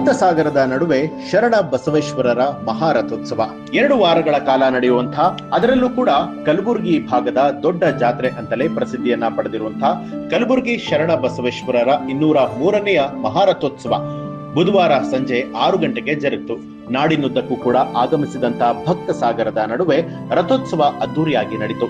ಭಕ್ತಸಾಗರದ ನಡುವೆ ಶರಣ ಬಸವೇಶ್ವರರ ಮಹಾರಥೋತ್ಸವ. ಎರಡು ವಾರಗಳ ಕಾಲ ನಡೆಯುವಂತಹ, ಅದರಲ್ಲೂ ಕೂಡ ಕಲಬುರಗಿ ಭಾಗದ ದೊಡ್ಡ ಜಾತ್ರೆ ಅಂತಲೇ ಪ್ರಸಿದ್ಧಿಯನ್ನ ಪಡೆದಿರುವಂತಹ ಕಲಬುರಗಿ ಶರಣ ಬಸವೇಶ್ವರರ ಇನ್ನೂರ ಮೂರನೆಯ ಮಹಾರಥೋತ್ಸವ ಬುಧವಾರ ಸಂಜೆ ಆರು ಗಂಟೆಗೆ ಜರುಗಿತು. ನಾಡಿನುದ್ದಕ್ಕೂ ಕೂಡ ಆಗಮಿಸಿದಂತಹ ಭಕ್ತ ಸಾಗರದ ನಡುವೆ ರಥೋತ್ಸವ ಅದ್ದೂರಿಯಾಗಿ ನಡೆಯಿತು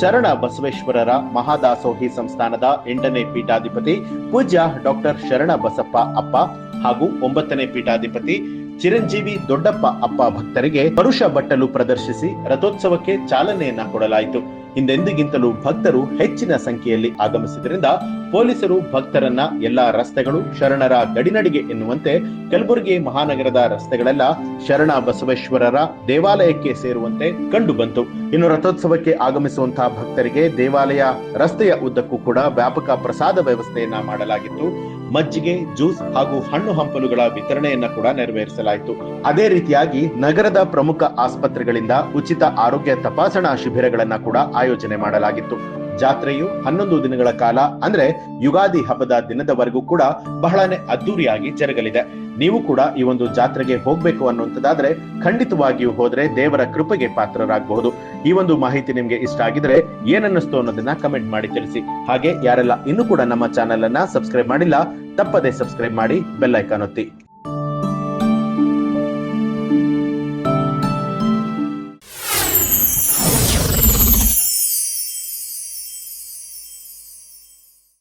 ಶರಣ ಬಸವೇಶ್ವರರ ಮಹಾದಾಸೋಹಿ ಸಂಸ್ಥಾನದ ಎಂಟನೇ ಪೀಠಾಧಿಪತಿ ಪೂಜ್ಯ ಡಾಕ್ಟರ್ ಶರಣ ಬಸಪ್ಪ ಅಪ್ಪ ಹಾಗೂ ಒಂಬತ್ತನೇ ಪೀಠಾಧಿಪತಿ ಚಿರಂಜೀವಿ ದೊಡ್ಡಪ್ಪ ಅಪ್ಪ ಭಕ್ತರಿಗೆ ಪರುಷ ಬಟ್ಟಲು ಪ್ರದರ್ಶಿಸಿ ರಥೋತ್ಸವಕ್ಕೆ ಚಾಲನೆಯನ್ನ ಕೊಡಲಾಯಿತು. ಹಿಂದೆಂದಿಗಿಂತಲೂ ಭಕ್ತರು ಹೆಚ್ಚಿನ ಸಂಖ್ಯೆಯಲ್ಲಿ ಆಗಮಿಸಿದ್ರಿಂದ ಪೊಲೀಸರು ಭಕ್ತರನ್ನ ಎಲ್ಲಾ ರಸ್ತೆಗಳು ಶರಣರ ಗಡಿನಡಿಗೆ ಎನ್ನುವಂತೆ ಕಲಬುರಗಿ ಮಹಾನಗರದ ರಸ್ತೆಗಳೆಲ್ಲ ಶರಣ ಬಸವೇಶ್ವರರ ದೇವಾಲಯಕ್ಕೆ ಸೇರುವಂತೆ ಕಂಡು ಬಂತು ಇನ್ನು ರಥೋತ್ಸವಕ್ಕೆ ಆಗಮಿಸುವಂತಹ ಭಕ್ತರಿಗೆ ದೇವಾಲಯ ರಸ್ತೆಯ ಉದ್ದಕ್ಕೂ ಕೂಡ ವ್ಯಾಪಕ ಪ್ರಸಾದ ವ್ಯವಸ್ಥೆಯನ್ನ ಮಾಡಲಾಗಿತ್ತು. ಮಜ್ಜಿಗೆ, ಜ್ಯೂಸ್ ಹಾಗೂ ಹಣ್ಣು ಹಂಪಲುಗಳ ವಿತರಣೆಯನ್ನ ಕೂಡ ನೆರವೇರಿಸಲಾಯಿತು. ಅದೇ ರೀತಿಯಾಗಿ ನಗರದ ಪ್ರಮುಖ ಆಸ್ಪತ್ರೆಗಳಿಂದ ಉಚಿತ ಆರೋಗ್ಯ ತಪಾಸಣಾ ಶಿಬಿರಗಳನ್ನ ಕೂಡ ಆಯೋಜನೆ ಮಾಡಲಾಗಿತ್ತು. ಜಾತ್ರೆಯು ಹನ್ನೊಂದು ದಿನಗಳ ಕಾಲ, ಅಂದ್ರೆ ಯುಗಾದಿ ಹಬ್ಬದ ದಿನದವರೆಗೂ ಕೂಡ ಬಹಳನೇ ಅದ್ದೂರಿಯಾಗಿ ಜರುಗಲಿದೆ. ನೀವು ಕೂಡ ಈ ಒಂದು ಜಾತ್ರೆಗೆ ಹೋಗ್ಬೇಕು ಅನ್ನುವಂಥದ್ದಾದ್ರೆ ಖಂಡಿತವಾಗಿಯೂ ಹೋದ್ರೆ ದೇವರ ಕೃಪೆಗೆ ಪಾತ್ರರಾಗಬಹುದು. ಈ ಒಂದು ಮಾಹಿತಿ ನಿಮ್ಗೆ ಇಷ್ಟ ಆಗಿದ್ರೆ ಏನನ್ನಿಸ್ತು ಅನ್ನೋದನ್ನ ಕಮೆಂಟ್ ಮಾಡಿ ತಿಳಿಸಿ. ಹಾಗೆ ಯಾರೆಲ್ಲ ಇನ್ನೂ ಕೂಡ ನಮ್ಮ ಚಾನೆಲ್ ಅನ್ನ ಸಬ್ಸ್ಕ್ರೈಬ್ ಮಾಡಿಲ್ಲ, ತಪ್ಪದೆ ಸಬ್ಸ್ಕ್ರೈಬ್ ಮಾಡಿ ಬೆಲ್ ಐಕಾನ್ ಒತ್ತಿ.